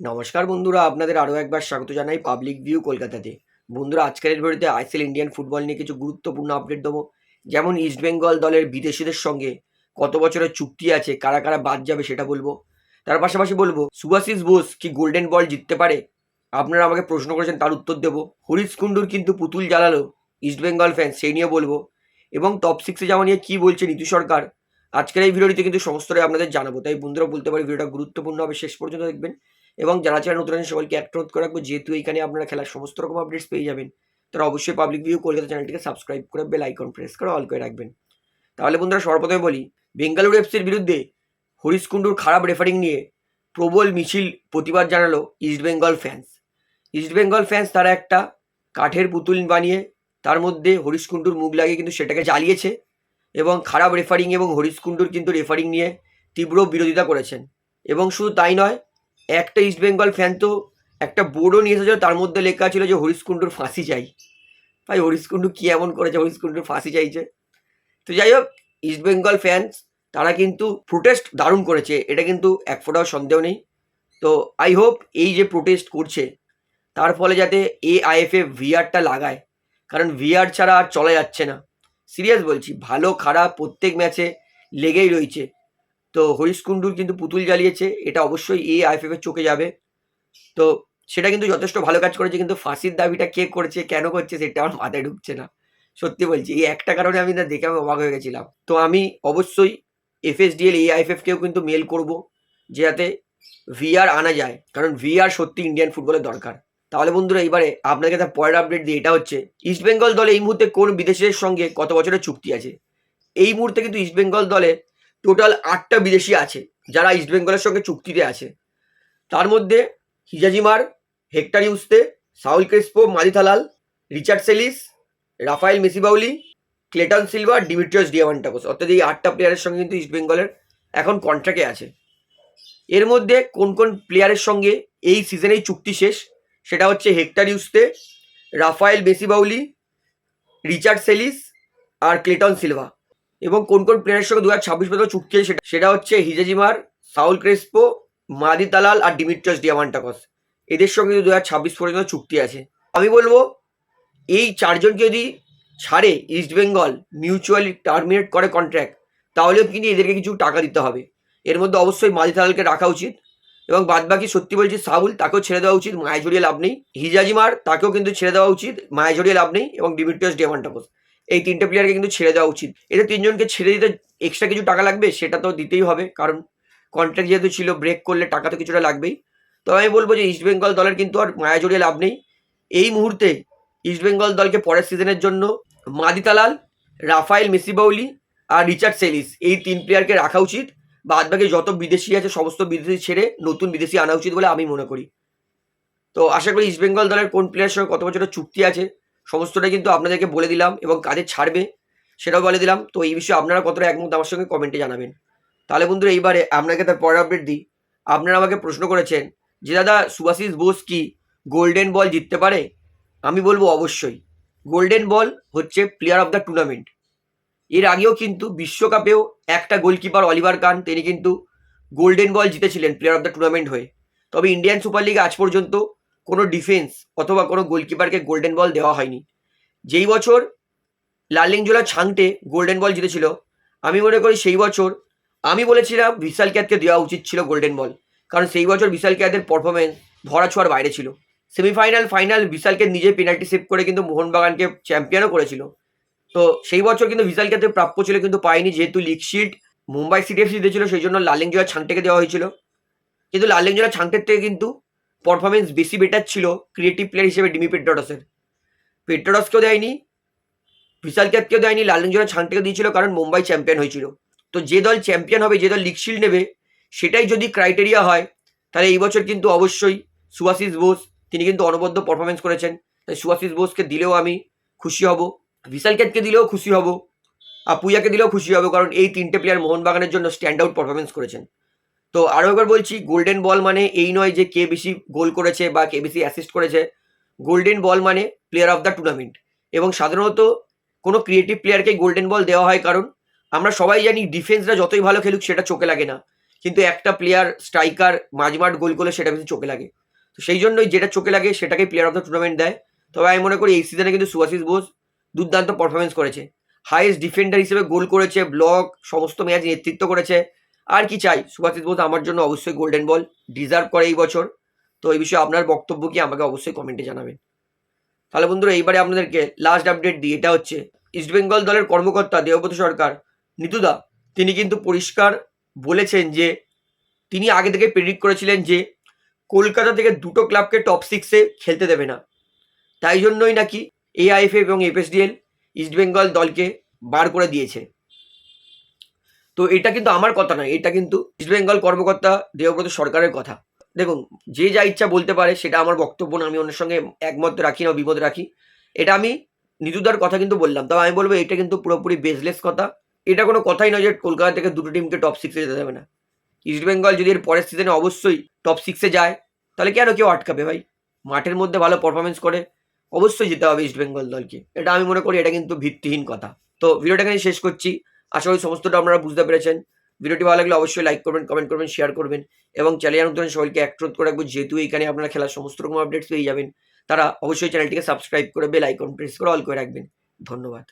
নমস্কার বন্ধুরা, আপনাদের আরও একবার স্বাগত জানাই পাবলিক ভিউ কলকাতাতে। বন্ধুরা, আজকের ভিডিওতে আইসিএল ইন্ডিয়ান ফুটবল নিয়ে কিছু গুরুত্বপূর্ণ আপডেট দেবো। যেমন ইস্টবেঙ্গল দলের বিদেশিদের সঙ্গে কত বছরের চুক্তি আছে, কারা কারা বাদ যাবে সেটা বলব। তার পাশাপাশি বলব, সুভাশিস বোস কি গোল্ডেন বল জিততে পারে? আপনারা আমাকে প্রশ্ন করেছেন, তার উত্তর দেবো। হরিশ কুন্ডুর কিন্তু পুতুল জ্বালালো ইস্টবেঙ্গল ফ্যান সেই নিয়ে বলব। এবং টপ সিক্সে যাওয়া নিয়ে কী বলছে নীতি সরকার? আজকের এই ভিডিওটিতে কিন্তু সমস্তটাই আপনাদের জানাব। তাই বন্ধুরা, বলতে পারি ভিডিওটা গুরুত্বপূর্ণ হবে। শেষ পর্যন্ত দেখবেন। এবং যারা যারা নতুন আছেন সবাইকে একটা অনুরোধ করে রাখব, যেহেতু এখানে আপনারা খেলার সমস্ত রকম আপডেটস পেয়ে যাবেন, তারা অবশ্যই পাবলিক ভিউ কলকাতা চ্যানেলটিকে সাবস্ক্রাইব করে বেল আইকন প্রেস করে অল করে রাখবেন। তাহলে বন্ধুরা সর্বপ্রথমে বলি বেঙ্গালুরু এফসির বিরুদ্ধে হরিশ কুন্ডুর খারাপ রেফারিং নিয়ে প্রবল মিছিল প্রতিবাদ জানালো ইস্টবেঙ্গল ফ্যান্স ইস্টবেঙ্গল ফ্যান্স তারা একটা কাঠের পুতুল বানিয়ে তার মধ্যে হরিশ কুন্ডুর মুখ লাগিয়ে কিন্তু সেটাকে জ্বালিয়েছে এবং খারাপ রেফারিং এবং হরিশ কুন্ডুর কিন্তু রেফারিং নিয়ে তীব্র বিরোধিতা করেছেন। এবং শুধু তাই নয় একটা ইস্টবেঙ্গল ফ্যান তো একটা বোর্ডও নিয়ে এসেছিল তার মধ্যে লেখা ছিল যে হরিশ কুন্ডুর ফাঁসি চাই। ভাই, হরিশ কুন্ডু কী এমন করেছে? হরিশ কুন্ডুর ফাঁসি চাইছে। তো যাই হোক ইস্টবেঙ্গল ফ্যান্স তারা কিন্তু প্রোটেস্ট দারুণ করেছে, এটা কিন্তু এক ফোটাও সন্দেহ নেই। তো আই হোপ এই যে প্রোটেস্ট করছে, তার ফলে যাতে এ আইএফএ ভিআরটা লাগায়। কারণ ভিআর ছাড়া আর চলা যাচ্ছে না। সিরিয়াস বলছি, ভালো, খারাপ, প্রত্যেক ম্যাচে লেগেই রয়েছে। তো হরিশ কুন্ডুর কিন্তু পুতুল জ্বালিয়েছে, এটা অবশ্যই এ আইএফএফ এর চোখে যাবে। তো সেটা কিন্তু যথেষ্ট ভালো কাজ করেছে, কিন্তু ফাঁসির দাবিটা কে করছে, কেন করছে সেটা আমার মাথায় ঢুকছে না। সত্যি বলছি, এই একটা কারণে আমি না দেখে আমি অবাক হয়ে গেছিলাম। তো আমি অবশ্যই এফএসডিএল এআইএফএফ কেও কিন্তু মেল করব যে যাতে ভিআর আনা যায়, কারণ ভিআর সত্যি ইন্ডিয়ান ফুটবলের দরকার। তাহলে বন্ধুরা, এবারে আপনাকে তার পরের আপডেট দিয়ে এটা হচ্ছে ইস্টবেঙ্গল দলে এই মুহূর্তে কোন বিদেশের সঙ্গে কত বছরের চুক্তি আছে? এই মুহূর্তে কিন্তু ইস্টবেঙ্গল দলে টোটাল আটটা বিদেশি আছে, যারা ইস্টবেঙ্গলের সঙ্গে চুক্তিতে আছে। তার মধ্যে হিজাজিমার Hector Yuste, Saul Crespo মালিথালাল Richard Celis, Rafael Messi Bouli, Cleiton silver Dimitrios Diamantakos অর্থাৎ এই আটটা প্লেয়ারের সঙ্গে কিন্তু ইস্টবেঙ্গলের এখন কন্ট্রাক্টে আছে। এর মধ্যে কোন কোন প্লেয়ারের সঙ্গে এই সিজনেই চুক্তি শেষ, সেটা হচ্ছে হেক্টার ইউস্তে, রাফায়েল বেসিবাউলি রিচার্ড সেলিস আর ক্লেটন সিলভা। এবং কোন কোন প্লেয়ারের সঙ্গে দু হাজার ছাব্বিশ পর্যন্ত চুক্তি সেটা সেটা হচ্ছে Hijazi Maher, Saul Crespo, Madih Talal আর ডিমিট্রাস ডিয়ামান্টাকস। এদের সঙ্গে দু হাজার ছাব্বিশ পর্যন্ত চুক্তি আছে। আমি বলব, এই চারজনকে যদি ছাড়ে ইস্টবেঙ্গল মিউচুয়ালি টার্মিনেট করে কন্ট্র্যাক্ট তাহলেও কিন্তু এদেরকে কিছু টাকা দিতে হবে। এর মধ্যে অবশ্যই মাদি তালালকে রাখা উচিত এবং বাদবাকি সত্যি বলছি সাউল তাকেও ছেড়ে দেওয়া উচিত মায়া জড়িয়ে লাভ নেই। হিজাজিমার, তাকেও কিন্তু ছেড়ে দেওয়া উচিত মায়া জড়িয়ে লাভ নেই এবং ডিমিট্রাস ডিয়ামান্টাকস। এই তিনটে প্লেয়ারকে কিন্তু ছেড়ে দেওয়া উচিত। এদের তিনজনকে ছেড়ে দিতে এক্সট্রা কিছু টাকা লাগবে, সেটা তো দিতেই হবে, কারণ কন্ট্রাক্ট যেহেতু ছিল ব্রেক করলে টাকা তো কিছুটা লাগবেই। তো আমি বলব যে ইস্টবেঙ্গল দলের কিন্তু আর মায়া জড়িয়ে লাভ নেই। এই মুহূর্তে ইস্টবেঙ্গল দলকে পরের সিজনের জন্য মাদিতালাল রাফায়েল মেসিবাউলি আর রিচার্ড সেলিস এই তিন প্লেয়ারকে রাখা উচিত। বাদ বাকি যত বিদেশি আছে, সমস্ত বিদেশি ছেড়ে নতুন বিদেশি আনা উচিত বলে আমি মনে করি। তো আশা করি ইস্টবেঙ্গল দলের কোন প্লেয়ারের সঙ্গে কত বছরের চুক্তি আছে সমস্তটাই কিন্তু আপনাদেরকে বলে দিলাম এবং কাজে ছাড়বে, সেটাও বলে দিলাম। তো এই বিষয়ে আপনারা কতটা একমত আমার সঙ্গে কমেন্টে জানাবেন। তাহলে বন্ধুরা, এইবারে আপনাকে তার পরের আপডেট দিই। আপনারা আমাকে প্রশ্ন করেছেন যে, দাদা সুভাশিস বোস কি গোল্ডেন বল জিততে পারে? আমি বলব অবশ্যই। গোল্ডেন বল হচ্ছে প্লেয়ার অফ দ্য টুর্নামেন্ট এর আগেও কিন্তু বিশ্বকাপেও একটা গোলকিপার অলিভার কান তিনি কিন্তু গোল্ডেন বল জিতেছিলেন প্লেয়ার অফ দ্য টুর্নামেন্ট হয়ে। তবে ইন্ডিয়ান সুপার লিগে আজ পর্যন্ত কোনো ডিফেন্স অথবা কোনো গোলকিপারকে গোল্ডেন বল দেওয়া হয়নি। যেই বছর লালিংজোলা ছাংটে গোল্ডেন বল জিতেছিল, আমি মনে করি সেই বছর আমি বলেছিলাম বিশাল ক্যাদকে দেওয়া উচিত ছিল গোল্ডেন বল কারণ সেই বছর বিশাল ক্যাদের পারফরমেন্স ধরা ছোঁয়ার বাইরে ছিল। সেমিফাইনাল ফাইনাল বিশালকে নিজে পেনাল্টি সেভ করে কিন্তু মোহনবাগানকে চ্যাম্পিয়নও করেছিল। তো সেই বছর কিন্তু বিশাল ক্যাদের প্রাপ্য ছিল কিন্তু পায়নি, যেহেতু league shield Mumbai City FC সেই জন্য লালিংজোলা ছাংটেকে দেওয়া হয়েছিল। কিন্তু লালিংজোলা ছাংটের থেকে কিন্তু পারফরমেন্স বেশি বেটার ছিল ক্রিয়েটিভ প্লেয়ার হিসেবে ডিমি পেট্রোডসের। পেট্রোডসকেও দেয়নি, বিশাল ক্যাতকেও দেয়নি লালঞ্জোরা ছাংটেকে দিয়েছিল কারণ মুম্বাই চ্যাম্পিয়ন হয়েছিল। তো যে দল চ্যাম্পিয়ন হবে, যে দল লিগ শিল্ড নেবে, সেটাই যদি ক্রাইটেরিয়া হয়, তাহলে এই বছর কিন্তু অবশ্যই সুভাশিস বোস, তিনি কিন্তু অনবদ্য পারফরমেন্স করেছেন। তাই সুভাশিস বোসকে দিলেও আমি খুশি হব, বিশাল ক্যাতকে দিলেও খুশি হব, আর পুয়াকে দিলেও খুশি হব, কারণ এই তিনটে প্লেয়ার মোহনবাগানের জন্য স্ট্যান্ড আউট পারফরমেন্স করেছেন। তো আরও একবার বলছি গোল্ডেন বল মানে এই নয় যে কে বেশি গোল করেছে বা কে বেশি অ্যাসিস্ট করেছে। গোল্ডেন বল মানে প্লেয়ার অফ দ্য টুর্নামেন্ট এবং সাধারণত কোনো ক্রিয়েটিভ প্লেয়ারকে গোল্ডেন বল দেওয়া হয় কারণ আমরা সবাই জানি ডিফেন্সরা যতই ভালো খেলুক সেটা চোখে লাগে না। কিন্তু একটা প্লেয়ার স্ট্রাইকার মাঝমাঠ গোল করলে সেটা বেশি চোখে লাগে। তো সেই জন্যই যেটা চোখে লাগে সেটাকে প্লেয়ার অফ দ্য টুর্নামেন্ট দেয়। তবে আমি মনে করি এই সিজনে কিন্তু সুভাশিস বোস দুর্দান্ত পারফরমেন্স করেছে। হাইয়েস্ট ডিফেন্ডার হিসেবে গোল করেছে ব্লক সমস্ত ম্যাচ নেতৃত্ব করেছে। আর কি চাই? সুভাশিস বোস, আমার জন্য অবশ্যই গোল্ডেন বল ডিজার্ভ করে এই বছর। তো এই বিষয়ে আপনার বক্তব্য কি আমাকে অবশ্যই কমেন্টে জানাবেন। তাহলে বন্ধুরা, এইবারে আপনাদেরকে লাস্ট আপডেট দিই। এটা হচ্ছে ইস্টবেঙ্গল দলের কর্মকর্তা দেবব্রত সরকার নিতুদা তিনি কিন্তু পরিষ্কার বলেছেন যে, তিনি আগে থেকে প্রেডিক্ট করেছিলেন যে, কলকাতা থেকে দুটো ক্লাবকে টপ সিক্সে খেলতে দেবে না। তাই জন্যই নাকি এআইএফএ এবং এফএসডিএল ইস্টবেঙ্গল দলকে বার করে দিয়েছে। তো এটা কিন্তু আমার কথা নয়, এটা কিন্তু ইস্টবেঙ্গল কর্মকর্তা দেবব্রত সরকারের কথা। দেখুন, যে যা ইচ্ছা বলতে পারে সেটা আমার বক্তব্য না, আমি অন্যের সঙ্গে একমত রাখি না, বিমত রাখি। এটা আমি নিতুদার কথা কিন্তু বললাম, তবে আমি বলব এটা কিন্তু পুরোপুরি বেসলেস কথা। এটা কোনো কথাই নয় যে কলকাতা থেকে দুটো টিমকে টপ সিক্সে যেতে দেবে না। ইস্টবেঙ্গল যদি এর পরের সিজনে অবশ্যই টপ সিক্সে যায়, তাহলে কেন কেউ আটকাবে ভাই? মাঠের মধ্যে ভালো পারফরমেন্স করে অবশ্যই যেতে হবে ইস্টবেঙ্গল দলকে। এটা আমি মনে করি এটা কিন্তু ভিত্তিহীন কথা। তো ভিডিওটা এখানে শেষ করছি। আশা করি সমস্তটা আপনারা বুঝতে পেরেছেন। ভিডিওটি ভালো লাগলে অবশ্যই লাইক করবেন কমেন্ট করবেন শেয়ার করবেন এবং চ্যানেল নতুন সবাইকে একট্রোধ করে রাখব, যেহেতু এখানে আপনারা খেলার সমস্ত রকম আপডেটস পেয়ে যাবেন। তারা অবশ্যই চ্যানেলটিকে সাবস্ক্রাইব করে বেল আইকন প্রেস করে অল করে রাখবেন। ধন্যবাদ।